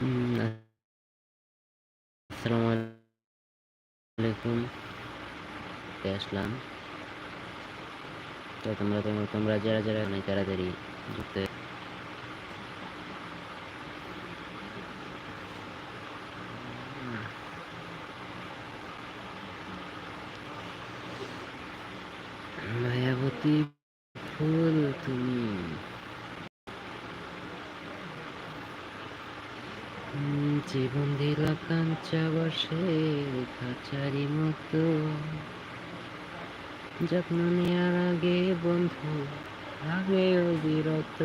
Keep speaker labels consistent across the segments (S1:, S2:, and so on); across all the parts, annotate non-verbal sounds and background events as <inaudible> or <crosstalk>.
S1: আসসালামু আলাইকুম। আসলাম। তো তোমরা তোমরা যারা যারা অনেক তাড়াতাড়ি যুক্ত হয়ে- মায়াবতী ফুল তুমি উম, জীবন দিলা কাঞ্চা বসে খাঁচারি মতো যত্ন নেওয়ার আগে বন্ধু আগে বিরত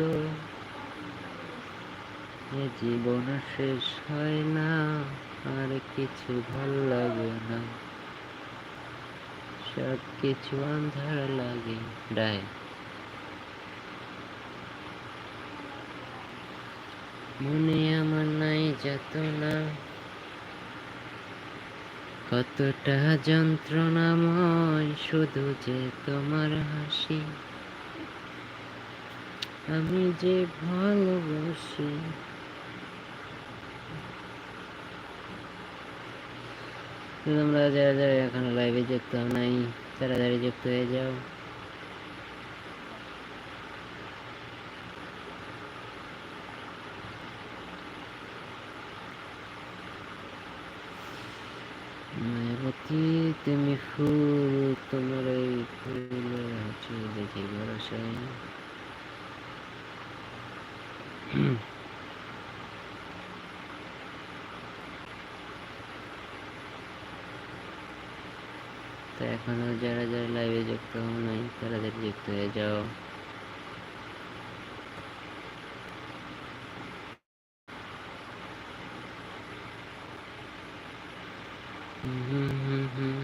S1: এ জীবন আর শেষ হয় না আর কিছু ভালো লাগে না সব কিছু আন্ধার লাগে ডায় মনে আমার নাই যত না কতটা যন্ত্রণাময় শুধু যে তোমার হাসি। আমি যে ভালোবাসি। তোমরা যারা যারা এখন লাইভে যুক্ত নাই তাড়াতাড়ি যুক্ত হয়ে যাও। তুমি ফুল তোমার এই ফুল আছে দেখি ভরসায় তো এখনও যারা যারা লাইভে যুক্ত হও নাই, তারা যুক্ত হয়ে যাও হুম হুম হুম হুম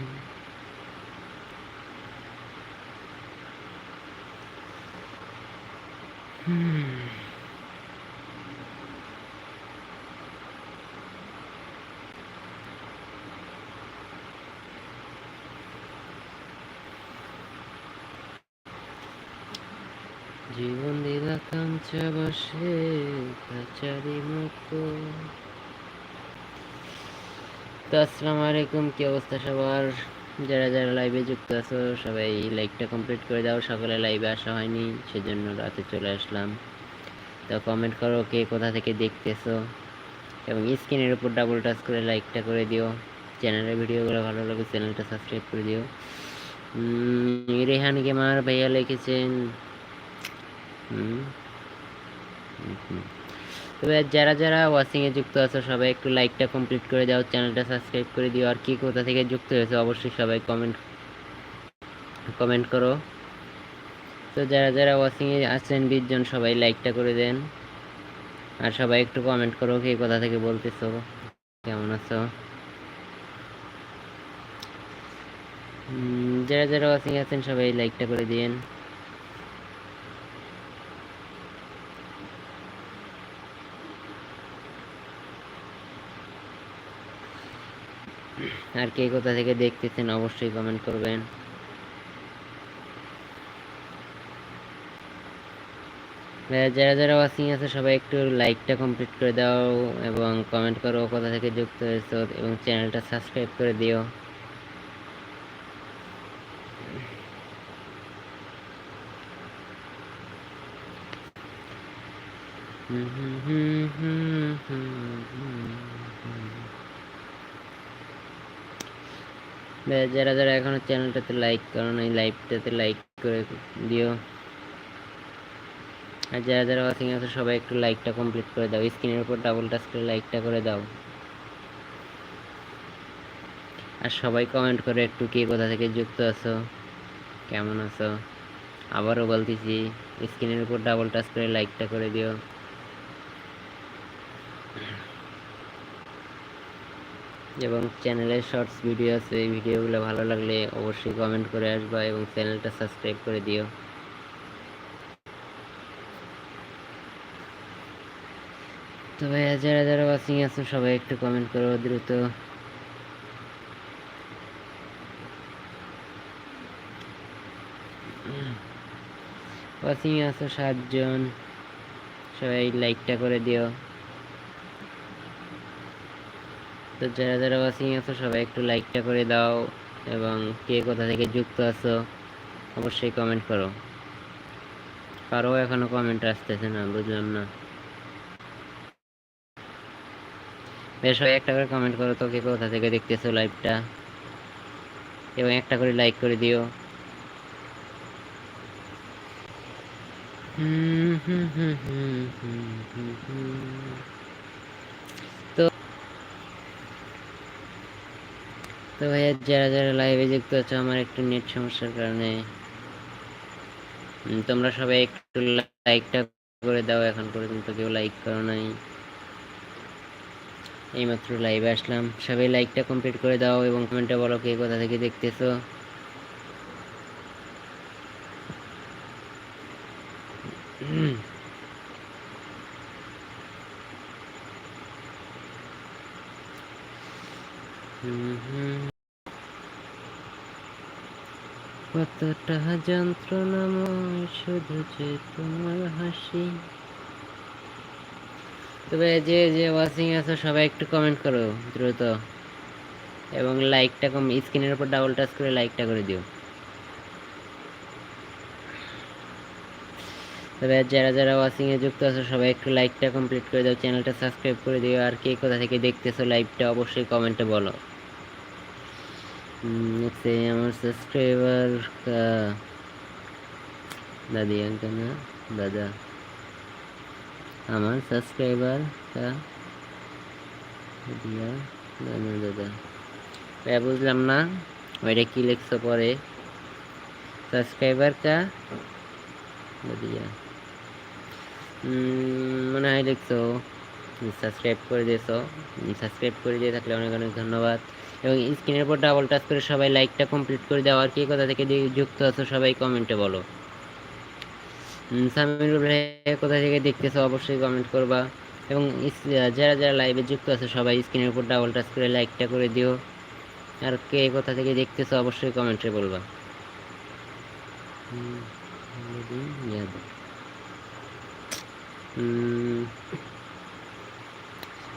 S1: হুম <sighs> জীবন দিলা কাঞ্চা বসে কাচারি মতো তো আসসালামু আলাইকুম কি অবস্থা সবার? যারা যারা লাইভে যুক্ত আছো, সবাই লাইকটা কমপ্লিট করে দাও। সকালে লাইভে আসা হয়নি, সেজন্য রাতে চলে আসলাম। তো কমেন্ট করো কে কোথা থেকে দেখতেছো, এবং স্ক্রিনের উপর ডাবল টাচ করে লাইকটা করে দিও। চ্যানেলের ভিডিওগুলো ভালো লাগে চ্যানেলটা সাবস্ক্রাইব করে দিও। রেহান গেমার ভাইয়া লিখেছেন হুম হুম। তবে যারা যারা ওয়াচিং এ যুক্ত আছো, সবাই একটু লাইকটা কমপ্লিট করে দাও চ্যানেলটা সাবস্ক্রাইব করে দিও। আর কি কোথা থেকে যুক্ত হয়েছে, অবশ্যই সবাই কমেন্ট কমেন্ট করো। তো যারা যারা ওয়াচিং এ আছেন বিশ জন সবাই লাইকটা করে দেন। আর সবাই একটু কমেন্ট করো কে কোথা থেকে বলতেছো, কেমন আছো। যারা যারা ওয়াচিং আছেন, সবাই লাইকটা করে দিন আর কে কোথা থেকে দেখতেছেন অবশ্যই কমেন্ট করবেন যারা যারা ওয়াচিং আছে, সবাই একটু লাইকটা কমপ্লিট করে দাও এবং কমেন্ট করো কোথা থেকে যুক্ত হয়েছো এবং চ্যানেলটা সাবস্ক্রাইব করে দিও হুম হুম হুম হুম হুম হুম। যারা যারা এখনও চ্যানেলটাতে লাইক করো নাই লাইভটাতে লাইক করে দিও। আর যারা যারা ওয়াচিং আছে, সবাই একটু লাইকটা কমপ্লিট করে দাও। স্ক্রিনের উপর ডাবল টাচ করে লাইকটা করে দাও। আর সবাই কমেন্ট করে একটু কে কোথা থেকে যুক্ত আছো, কেমন আছো। আবারও বলতেছি স্ক্রিনের উপর ডাবল টাচ করে লাইকটা করে দিও। এবং চ্যানেলের শর্টস ভিডিও আছে, এই ভিডিওগুলো ভালো লাগলে অবশ্যই কমেন্ট করে আসবা এবং চ্যানেলটা সাবস্ক্রাইব করে দিও। তো ভাইয়া, যারা যারা ওয়াচিং আছো সবাই একটু কমেন্ট করো দ্রুত। ওয়াচিং আছো সাতজন, সবাই লাইকটা করে দিও। তো যারা যারা ওয়াচিং আছো, সবাই একটু লাইকটা করে দাও এবং কে কোথা থেকে যুক্ত আছো, অবশ্যই কমেন্ট করো। কারও এখনও কমেন্ট আসতেছে না, বুঝলাম না। বেশ, সবাই একটা করে কমেন্ট করো তো, কে কোথা থেকে দেখতেছো লাইভটা এবং একটা করে লাইক করে দিও। হুম হুম হুম হুম হুম হুম হুম। তো ভাইয়া, যারা যারা লাইভে যুক্ত আছো, আমার একটু নেট সমস্যার কারণে তোমরা সবাই একটু লাইকটা করে দাও, এখন পর্যন্ত কেউ লাইক করো নাই। এইমাত্র লাইভে আসলাম। সবাই লাইকটা কমপ্লিট করে দাও এবং কমেন্টে বলো কে কোথা থেকে দেখতেছো। হুম। হুম হুম। কতটা যন্ত্রণাময় শুধু যে তোমার হাসি। তবে যে যে ওয়াচিং আছো, সবাই একটু কমেন্ট করো, দ্রুত। এবং লাইকটা কম স্ক্রিনের উপর ডাবল টাচ করে লাইকটা করে দিও। তবে যারা যারা ওয়াচিং এ যুক্ত আছো, সবাই একটু লাইকটা কমপ্লিট করে দাও চ্যানেলটা সাবস্ক্রাইব করে দিও। আর কে কোথা থেকে দেখতেছো লাইভটা অবশ্যই কমেন্টে বলো। নেক্সট আমার সাবস্ক্রাইবার का দাদি अंकल না দাদা আমার সাবস্ক্রাইবার কা দিয়া দাদা দাদা ভাই বুঝলাম না ওইটা কি লিখছো পরে সাবস্ক্রাইবার কা দিয়া মনে হয় লিখছো সাবস্ক্রাইব করে দিয়েছো সাবস্ক্রাইব করে দিয়ে থাকলে অনেক অনেক ধন্যবাদ এবং স্ক্রিনের উপর ডাবল টাচ করে সবাই লাইকটা কমপ্লিট করে দাও। আর কি কোথা থেকে যুক্ত আছো সবাই কমেন্টে বলো। সামিরুল ভাই কোথা থেকে দেখতেছো অবশ্যই কমেন্ট করবা। এবং যারা যারা লাইভে যুক্ত আছে সবাই স্ক্রিনের উপর ডাবল টাচ করে লাইকটা করে দিও। আর কে কোথা থেকে দেখতেছো অবশ্যই কমেন্টে বলবা। হুম,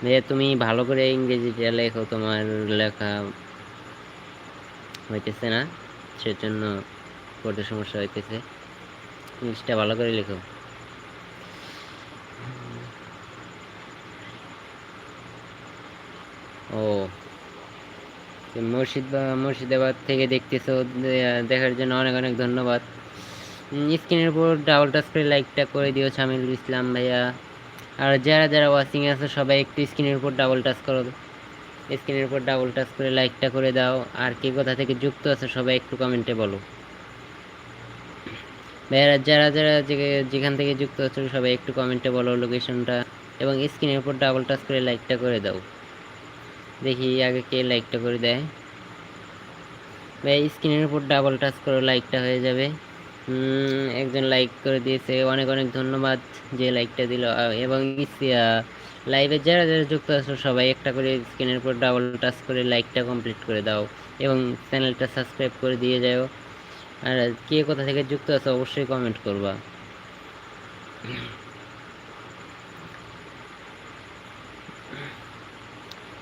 S1: ভাইয়া তুমি ভালো করে ইংরেজিটা লেখো, তোমার লেখা হইতেছে না, সেজন্য পড়তে সমস্যা হইতেছে। ইংলিশটা ভালো করে লেখো। ও মুর্শিদ মুর্শিদাবাদ থেকে দেখতেছো দেখার জন্য অনেক অনেক ধন্যবাদ। স্ক্রিনের উপর ডাবল টাচ করে লাইকটা করে দিও শামিলুল ইসলাম ভাইয়া। আর যারা যারা ওয়াচিং আছে, সবাই একটু স্ক্রিনের উপর ডাবল টাচ করো। স্ক্রিনের উপর ডাবল টাচ করে লাইকটা করে দাও। আর কে কোথা থেকে যুক্ত আছে, সবাই একটু কমেন্টে বলো। ভাইয়ারা, যারা যারা যেখান থেকে যুক্ত আছো, সবাই একটু কমেন্টে বলো লোকেশনটা এবং স্ক্রিনের উপর ডাবল টাচ করে লাইকটা করে দাও। দেখি আগে কে লাইকটা করে দেয়। ভাই স্ক্রিনের উপর ডাবল টাচ করে লাইকটা হয়ে যাবে। একজন লাইক করে দিয়েছে। অনেক অনেক ধন্যবাদ যে লাইকটা দিল। এবং লাইভে যারা যারা যুক্ত আছো সবাই একটা করে স্ক্রিনের উপর ডাবল টাচ করে লাইকটা কমপ্লিট করে দাও এবং চ্যানেলটা সাবস্ক্রাইব করে দিয়ে যাও। আর কে কোথা থেকে যুক্ত আছো অবশ্যই কমেন্ট করবা।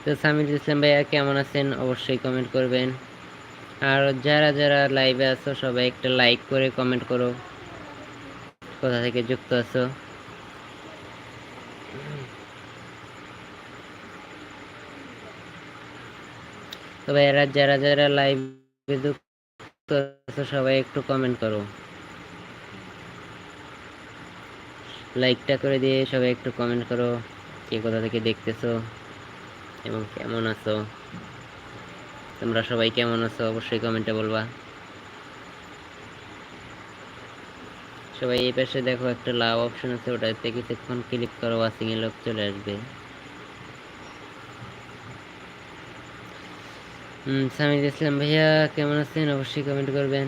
S1: তো সামির ইসলাম ভাইয়া, কেমন আছেন? অবশ্যই কমেন্ট করবেন। আর যারা যারা লাইভে আছো, সবাই একটা লাইক করে কমেন্ট করো। কোথা থেকে যুক্ত আছো? তবে এরা যারা যারা লাইভে যুক্ত আছো, সবাই একটু কমেন্ট করো। লাইকটা করে দিয়ে সবাই একটু কমেন্ট করো, কে কোথা থেকে দেখতেছো এবং কেমন আছো? তোমরা সবাই কেমন আছো? অবশ্যই কমেন্টে বলবা। সবাই এই পাশে দেখো একটা লাভ অপশন আছে, ওটাতে কিছুক্ষণ ক্লিক করো ওয়াচিং এ লোক চলে আসবে। হুম সামিদ ইসলাম ভাইয়া, কেমন আছেন? অবশ্যই কমেন্ট করবেন।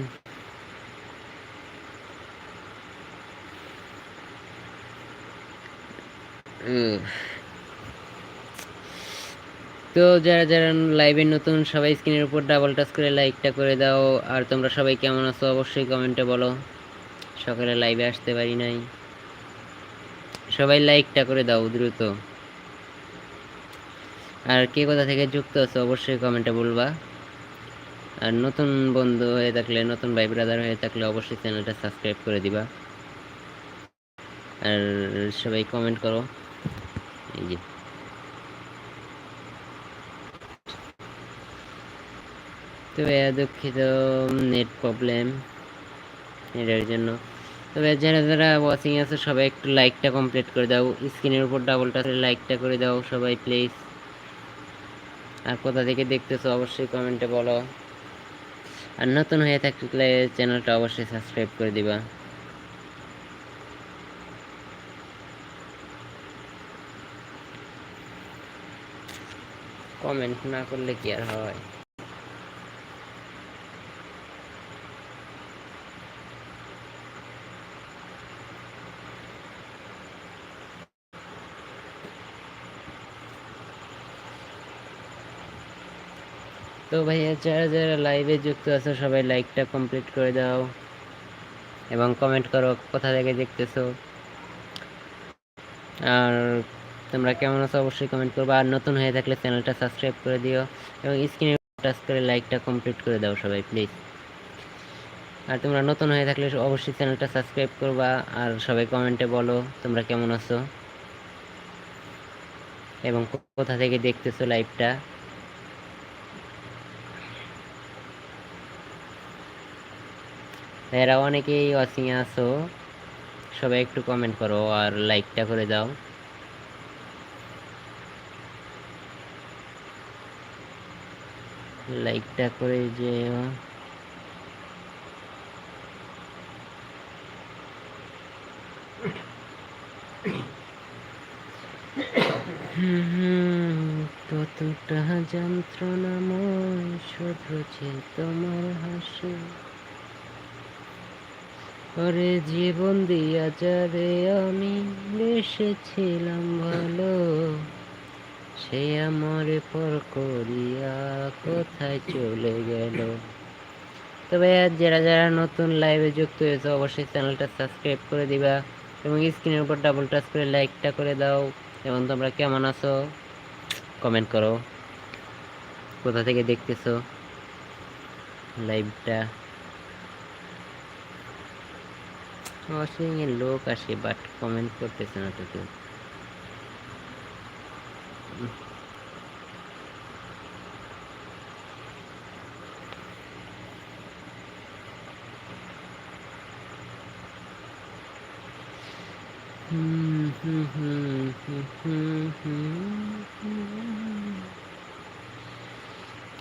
S1: উহ। তো যারা যারা লাইভে নতুন, সবাই স্ক্রিনের উপর ডাবল টাচ করে লাইকটা করে দাও। আর তোমরা সবাই কেমন আছো অবশ্যই কমেন্টে বলো। সকালে লাইভে আসতে পারি নাই। সবাই লাইকটা করে দাও দ্রুত। আর কে কোথা থেকে যুক্ত আছো অবশ্যই কমেন্টে বলবা। আর নতুন বন্ধু হয়ে থাকলে, নতুন ভাই ব্রাদার হয়ে থাকলে অবশ্যই চ্যানেলটা সাবস্ক্রাইব করে দিবা। আর সবাই কমেন্ট করো। এই যে তবে দুঃখিত নেট প্রবলেম এটার জন্য। তবে যারা যারা ওয়াচিং আছে, সবাই একটু লাইকটা কমপ্লিট করে দাও। স্ক্রিনের উপর ডাবল টাচ লাইকটা করে দাও সবাই প্লিজ আর কোথা থেকে দেখতেছো, অবশ্যই কমেন্টে বলো। আর নতুন হয়ে থাকলে চ্যানেলটা অবশ্যই সাবস্ক্রাইব করে দিবা। কমেন্ট না করলে কি আর হয়? তো ভাইয়া, যারা যারা লাইভে যুক্ত আছো, সবাই লাইকটা কমপ্লিট করে দাও এবং কমেন্ট করো কোথা থেকে দেখতেছো। আর তোমরা কেমন আছো অবশ্যই কমেন্ট করব। আর নতুন হয়ে থাকলে চ্যানেলটা সাবস্ক্রাইব করে দিও এবং স্ক্রিনে টাচ করে লাইকটা কমপ্লিট করে দাও সবাই প্লিজ আর তোমরা নতুন হয়ে থাকলে অবশ্যই চ্যানেলটা সাবস্ক্রাইব করবা আর সবাই কমেন্টে বলো তোমরা কেমন আছো এবং কোথা থেকে দেখতেছো লাইভটা এরা অনেকেই ওয়াচিং আছো। সবাই একটু কমেন্ট করো আর লাইকটা করে দাও। লাইকটা করে যে যন্ত্রণাময় শুধু তোমার হাসি। ওরে জীবন দিয়া যাবে আমি বেসেছিলাম ভালো। সে আমার পর করিয়া কোথায় চলে গেল? তবে যারা যারা নতুন লাইভে যুক্ত হয়েছে, অবশ্যই চ্যানেলটা সাবস্ক্রাইব করে দিবা এবং স্ক্রিনের উপর ডাবল টাচ করে লাইকটা করে দাও। এবং তোমরা কেমন আছো? কমেন্ট করো। কোথা থেকে দেখতেছো লাইভটা অসীমের লোক আসে বাট কমেন্ট করতেছে না তো কেউ।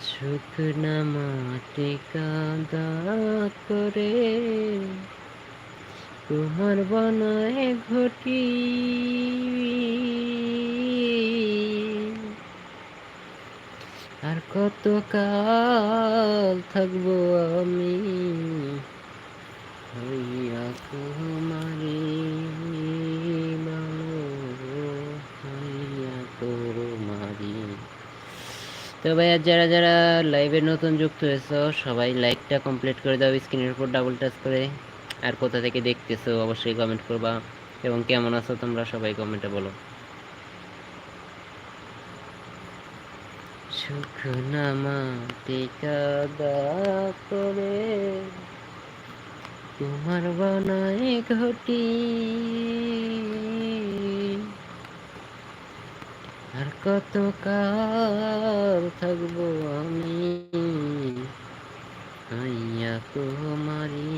S1: শুকনা মাটি কাদা করে। তোমার বনায় ঘটি। আর কত কাল থাকব আমি হইয়া তোমারি তো ভাইয়া, যারা যারা লাইভে নতুন যুক্ত হয়েছো, সবাই লাইকটা কমপ্লিট করে দাও স্ক্রিনের উপর ডাবল টাচ করে। আর কোথা থেকে দেখতেছো, অবশ্যই কমেন্ট করবা। এবং কেমন আছো তোমরা সবাই কমেন্টে বলো। করে তোমার বানায় ঘটি। আর কত কাল থাকব আমি আইয়া তোমারি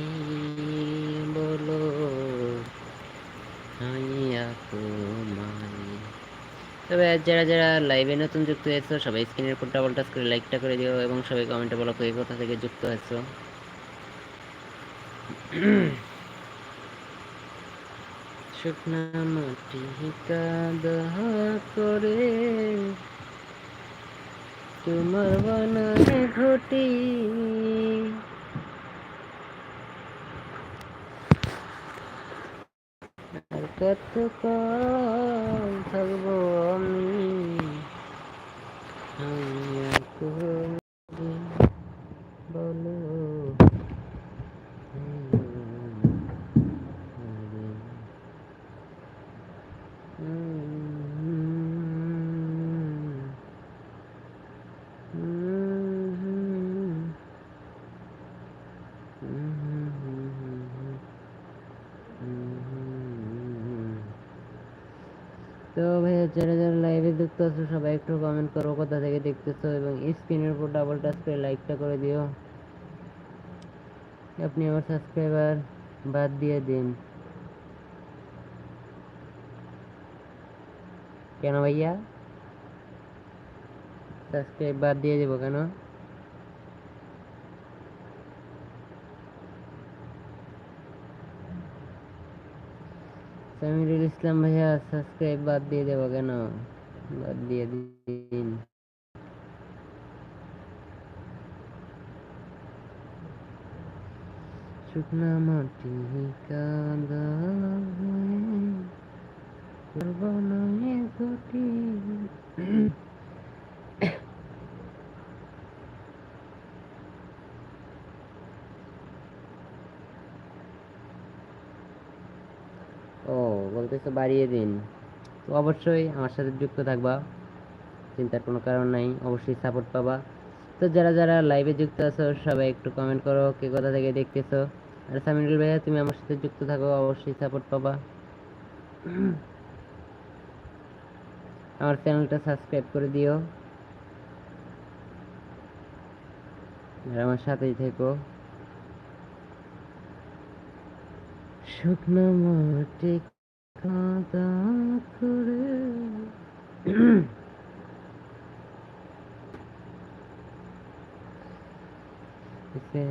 S1: বলো আইয়া তোমারি। তবে যারা যারা লাইভে নতুন যুক্ত হয়েছো, সবাই স্ক্রিনের উপর ডাবল টাচ করে লাইকটা করে দিও এবং সবাই কমেন্টে বলো কে কোথা থেকে যুক্ত হয়েছো। শুকনা মাটি কাদা করে তোমার বনানে ঘটি। কত থাকব আমি? বলো। যারা যারা লাইভে যুক্ত আছো, সবাই একটু কমেন্ট করো কোথা থেকে দেখতেছো এবং স্ক্রিনের উপর ডাবল টাচ করে লাইকটা করে দিও। আপনি আমার সাবস্ক্রাইবার বাদ দিয়ে দিন। কেন ভাইয়া? সাবস্ক্রাইব বাদ দিয়ে দেবো কেন? সামিরুল ইসলাম ভাইয়া সাবস্ক্রাইব বাদ দিয়ে দেবো কেন? বাদ দিয়ে দিন। শুকনা মাটি কাদা বনায় ঘটি। ও বলতেছে বাড়িয়ে দিন। তো অবশ্যই আমার সাথে যুক্ত থাকবা, চিন্তার কোনো কারণ নাই, অবশ্যই সাপোর্ট পাবা। তো যারা যারা লাইভে যুক্ত আছো, সবাই একটু কমেন্ট করো, কে কোথা থেকে দেখতেছো। আর সামিনুল ভাইয়া, তুমি আমার সাথে যুক্ত থাকো, অবশ্যই সাপোর্ট পাবা। <clears throat> আমার চ্যানেলটা সাবস্ক্রাইব করে দিও। আর আমার সাথেই থেকো। শুকনো মাটি কাদা করে इसे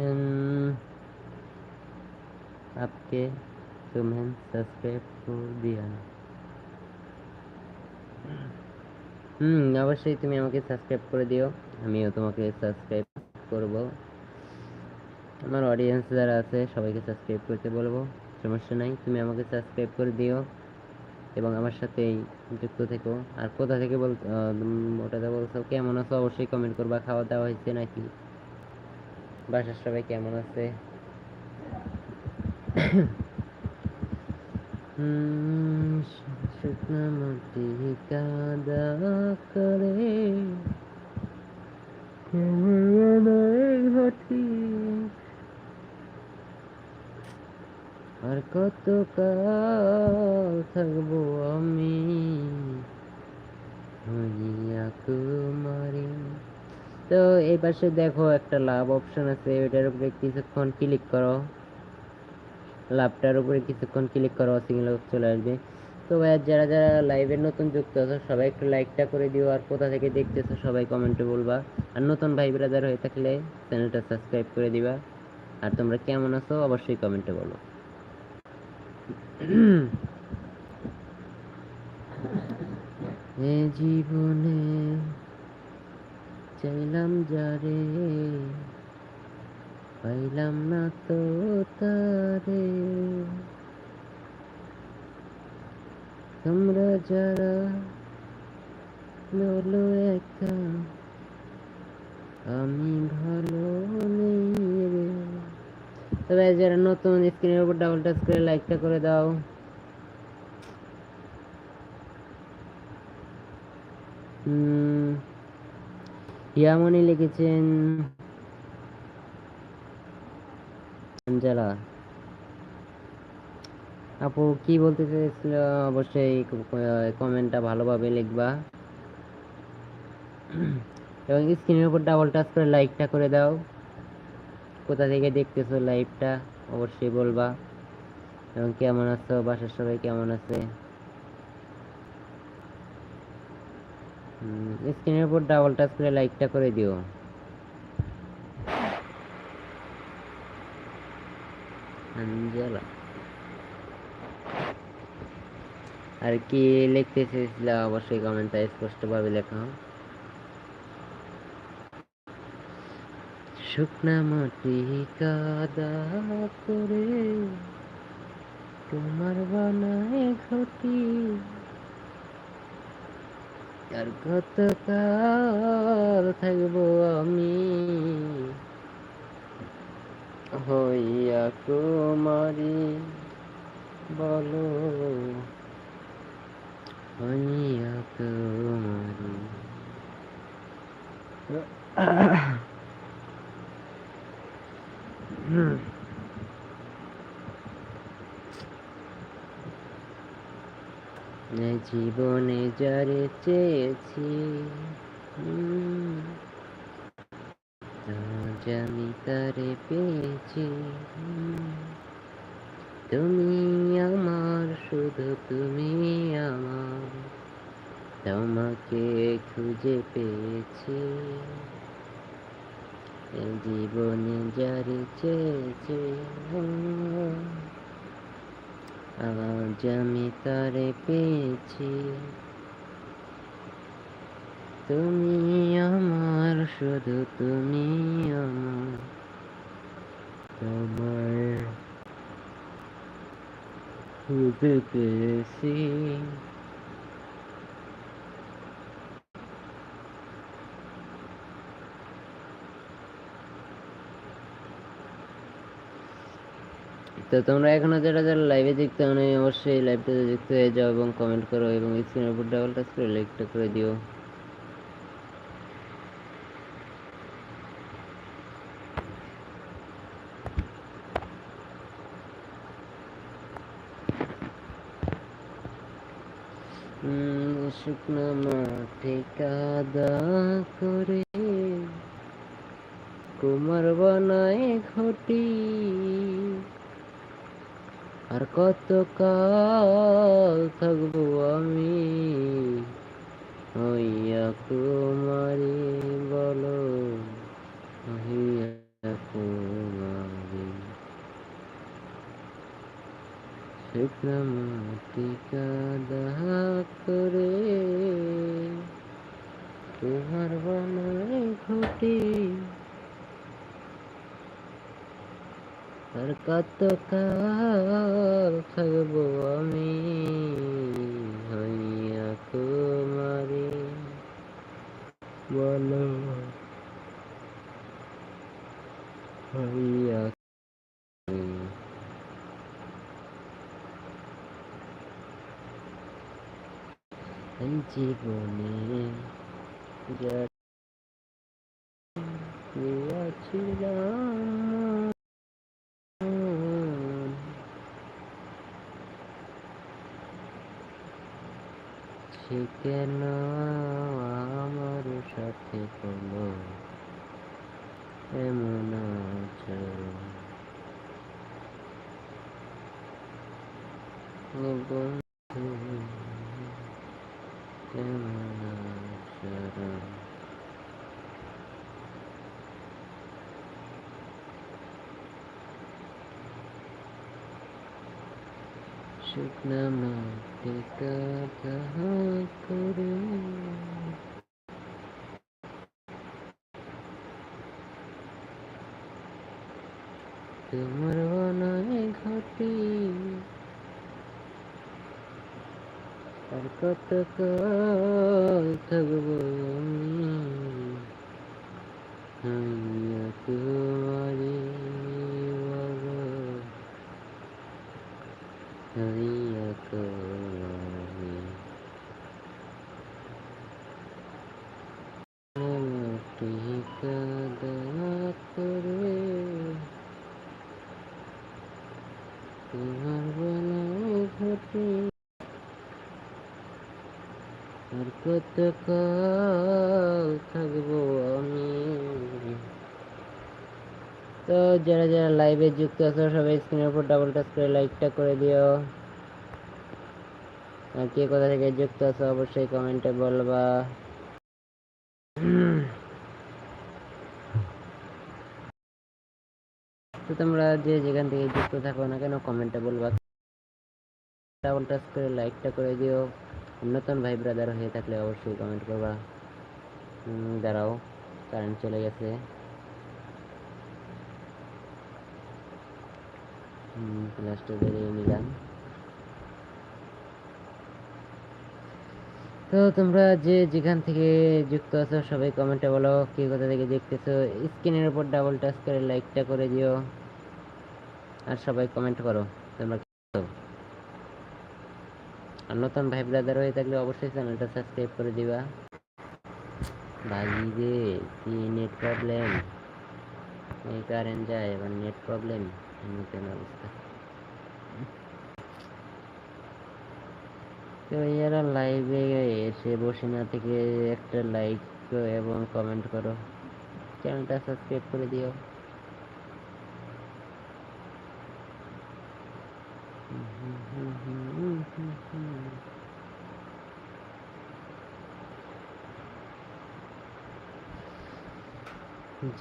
S1: आपके तुम्हें सब्सक्राइब कर दिया হুম অবশ্যই তুমি আমাকে সাবস্ক্রাইব করে দিও আমিও তোমাকে সাবস্ক্রাইব করব আমার অডিয়েন্স যারা আছে সবাইকে সাবস্ক্রাইব করতে বলবো সমস্যা নাই তুমি আমাকে সাবস্ক্রাইব করে দিও এবং আমার সাথেই যুক্ত থেকো। আর কোথা থেকে বল ওটাতে বলছো? কেমন আছো? অবশ্যই কমেন্ট করবা। খাওয়া দাওয়া হয়েছে নাকি? বাসার সবাই কেমন আছে? করে। ঘটি? আর কত কাল থাকব আমি? হইয়া কুমারী তো এই পাশে দেখো একটা লাভ অপশন আছে ওটার উপরে কিছুক্ষণ ক্লিক করো। লাভটার উপরে কিছুক্ষণ ক্লিক করো সিঙ্গেল চলে আসবে। তো ভাইয়া, যারা যারা লাইভে নতুন যুক্ত আছো, সবাই একটু লাইকটা করে দিও, আর কোথা থেকে দেখতেছো সবাই কমেন্টে বলবা। আর নতুন ভাই ব্রাদার হয়ে থাকলে চ্যানেলটা সাবস্ক্রাইব করে দিবা। আর তোমরা কেমন আছো, অবশ্যই কমেন্টে বলো। <clears throat> এ জীবনে চাইলাম যারে, পাইলাম না তো তারে। তোমরা যারা বলো একা, আমি ভালো নেই রে। তবে যারা নতুন স্ক্রিনের উপর ডাবল টাচ করে লাইকটা করে দাও। হুম হিয়ামনি লিখেছেন আপু, কি বলতে চেয়েছিল অবশ্যই কমেন্টটা ভালোভাবে লিখবা। এবং স্ক্রিনের উপর ডাবল টাচ করে লাইকটা করে দাও। কোথা থেকে দেখতেছো লাইভটা অবশ্যই বলবা। এবং কেমন আছো? বাসার সবাই কেমন আছে? স্ক্রিনের উপর ডাবল টাচ করে লাইকটা করে দিও। আর কি লিখতে চেয়েছিল অবশ্যই কমেন্টটা স্পষ্টভাবে লেখা শুকনা মাটি কাদা করে তোমার বানায় ঘটি। আর কতকাল থাকব আমি, হইয়া কুমারী বলো, হইয়া কুমারী জীবনে যারে চেয়েছি আমি তারে পেয়েছি তুমি আমার শুধু তুমি আমার। তোমাকে খুঁজে পেয়েছি। এই জীবনে যারে চেয়েছি আজ আমি তারে পেয়েছি। তুমি আমার, শুধু তুমি আমার। তোমায় খুঁজে পেয়েছি তো তোমরা এখনও যারা যারা লাইভে দেখতে মানে অবশ্যই লাইভটাতে যুক্ত হয়ে যাও এবং কমেন্ট করো এবং স্ক্রিনের উপর ডাবল টাচ করে লাইকটা করে দিও। শুকনো মাঠে কাদা করে কুমার বানায় ঘটি। আর কত কাল থাকব আমি? হইয়া কুমারী বলো হইয়া কুমারী শুকনো মাটি কাদা করে তোমার বানায় ঘটি আর কত কাল আমি হইয়া কুমারী বলো হইয়া। জীবনে যা দিয়াছিলাম সে কেন আমার সাথে করল এমন আচরণ ও বন্ধু এমন আচরণ শুকনা মাটি কাদা করে তোমার বানায় ঘটি আর কত থাকব আমি তোমারি বলো হইয়া তোমারি মাটি কাদা করে তোমার বানায় ঘটি আর কত কাল থাকব আমি তো যারা যারা লাইভে যুক্ত আছো, সবাই স্ক্রিনের উপর ডাবল টাচ করে লাইকটা করে দিও। আর কে কোথা থেকে যুক্ত আছো, অবশ্যই কমেন্টে বলবা। তো তোমরা যে যেখান থেকে যুক্ত থাকো না কেন কমেন্টে বলবা। ডাবল টাচ করে লাইকটা করে দিও। নতুন ভাই ব্রাদার হয়ে থাকলে অবশ্যই কমেন্ট করবা। দাঁড়াও কারেন্ট চলে গেছে। প্লাসটা বেরিয়ে নিলাম। তো তোমরা যে যেখান থেকে যুক্ত আছো, সবাই কমেন্টে বলো, কে কোথা থেকে দেখতেছো স্ক্রিনের উপর ডাবল টাচ করে লাইকটা করে দিও, আর সবাই কমেন্ট করো, তোমরা আর নতুন ভাই ব্রাদার হয়ে থাকলে অবশ্যই চ্যানেলটা সাবস্ক্রাইব করে দিবা। ভাই রে, কি নেট প্রবলেম এই কারেন্ট যায়, এবার নেট প্রবলেম তো এরা লাইভে এসে বসে না থেকে একটা লাইক এবং কমেন্ট করো। চ্যানেলটা সাবস্ক্রাইব করে দিও।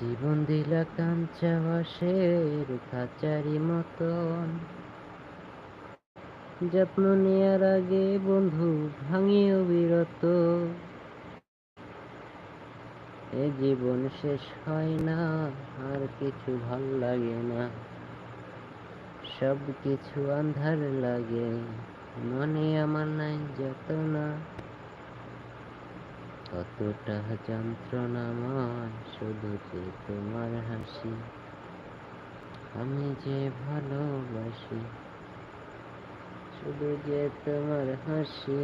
S1: জীবন দিলা কাঞ্চা বাসের খাঁচারি মতন। যত্ন নেয়ার আগে বন্ধু ভাঙিও বিরত। এ জীবন শেষ হয় না, আর কিছু ভালো লাগে না। সব কিছু আন্ধার লাগে, মনে আমার নাই যত না কতটা যন্ত্রণাময় শুধু যে তোমার হাসি আমি যে ভালোবাসি শুধু যে তোমার হাসি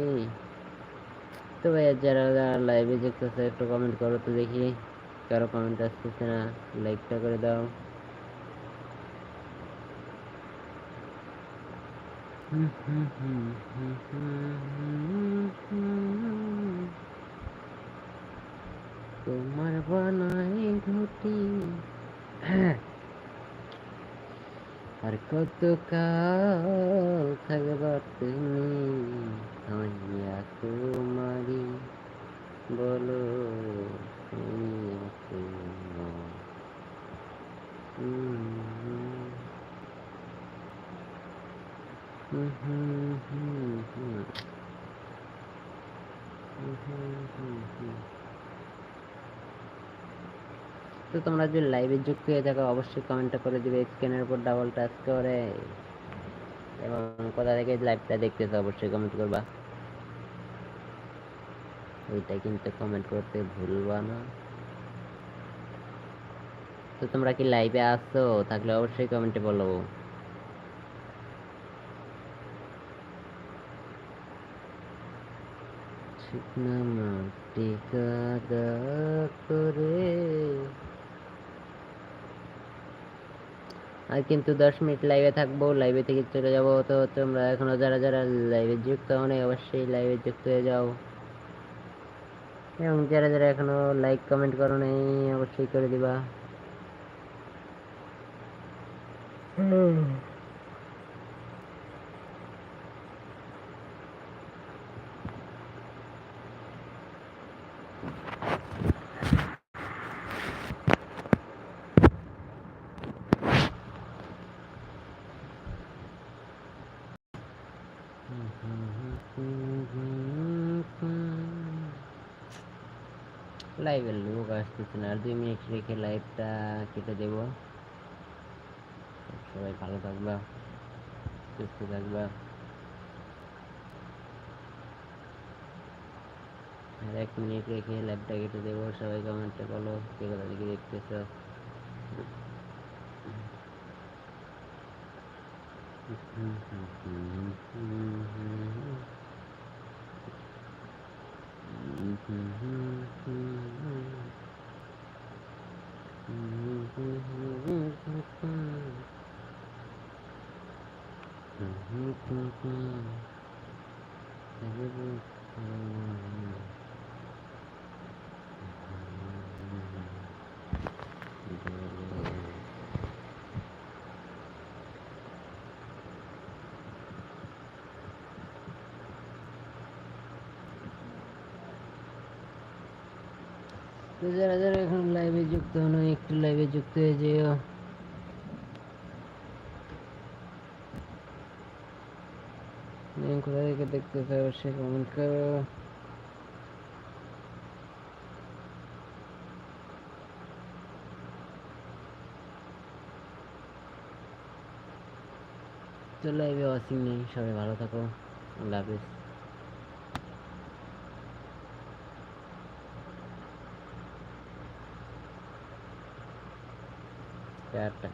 S1: তো ভাইয়া যারা যারা লাইভে দেখতেছে একটু কমেন্ট করো তো দেখি কারও কমেন্ট আসতেছে না লাইকটা করে দাও হুম হুম হুম হুম হুম হুম তোমার বানাই ঘটি আর কত কাল থাকবা তুমি? হইয়া তোমারি বলো হইয়া তো তোমরা যদি লাইভে যুক্ত হয়ে থাকো, অবশ্যই কমেন্টটা করে দিবে। স্ক্রিনের উপর ডাবল টাচ করে এবং কোথা থেকে লাইভটা দেখতেছো অবশ্যই কমেন্ট করবা। ওইটা কিন্তু কমেন্ট করতে ভুলবা না। তো তোমরা কি লাইভে আসছো থাকলে অবশ্যই কমেন্টে বলো। শুকনা মাটি কাদা করে আর কিন্তু দশ মিনিট লাইভে থাকব লাইভে থেকে চলে যাব। তো তোমরা এখনও যারা যারা লাইভে যুক্ত হও অবশ্যই লাইভে যুক্ত হয়ে যাও। এবং যারা যারা এখনও লাইক কমেন্ট করো নাই, অবশ্যই করে দিবা। লাইভের লোক আসতেছে না আর দুই মিনিট রেখে লাইভটা কেটে দেব। সবাই ভালো থাকবা, সুস্থ থাকবা। আর এক মিনিট রেখে লাইভটা কেটে দেবো। সবাই কমেন্টে বলো, কে কোথা থেকে দেখতেছো? Mm-hmm. তো যারা যারা এখন লাইভে যুক্ত হন, একটু লাইভে যুক্ত হয়ে যেও। কোথা থেকে দেখতেছে অবশ্যই কমেন্ট করো। তো লাইভে ওয়াচিং নেই সবাই ভালো থাকো। আল্লাহ হাফিজ। Certo.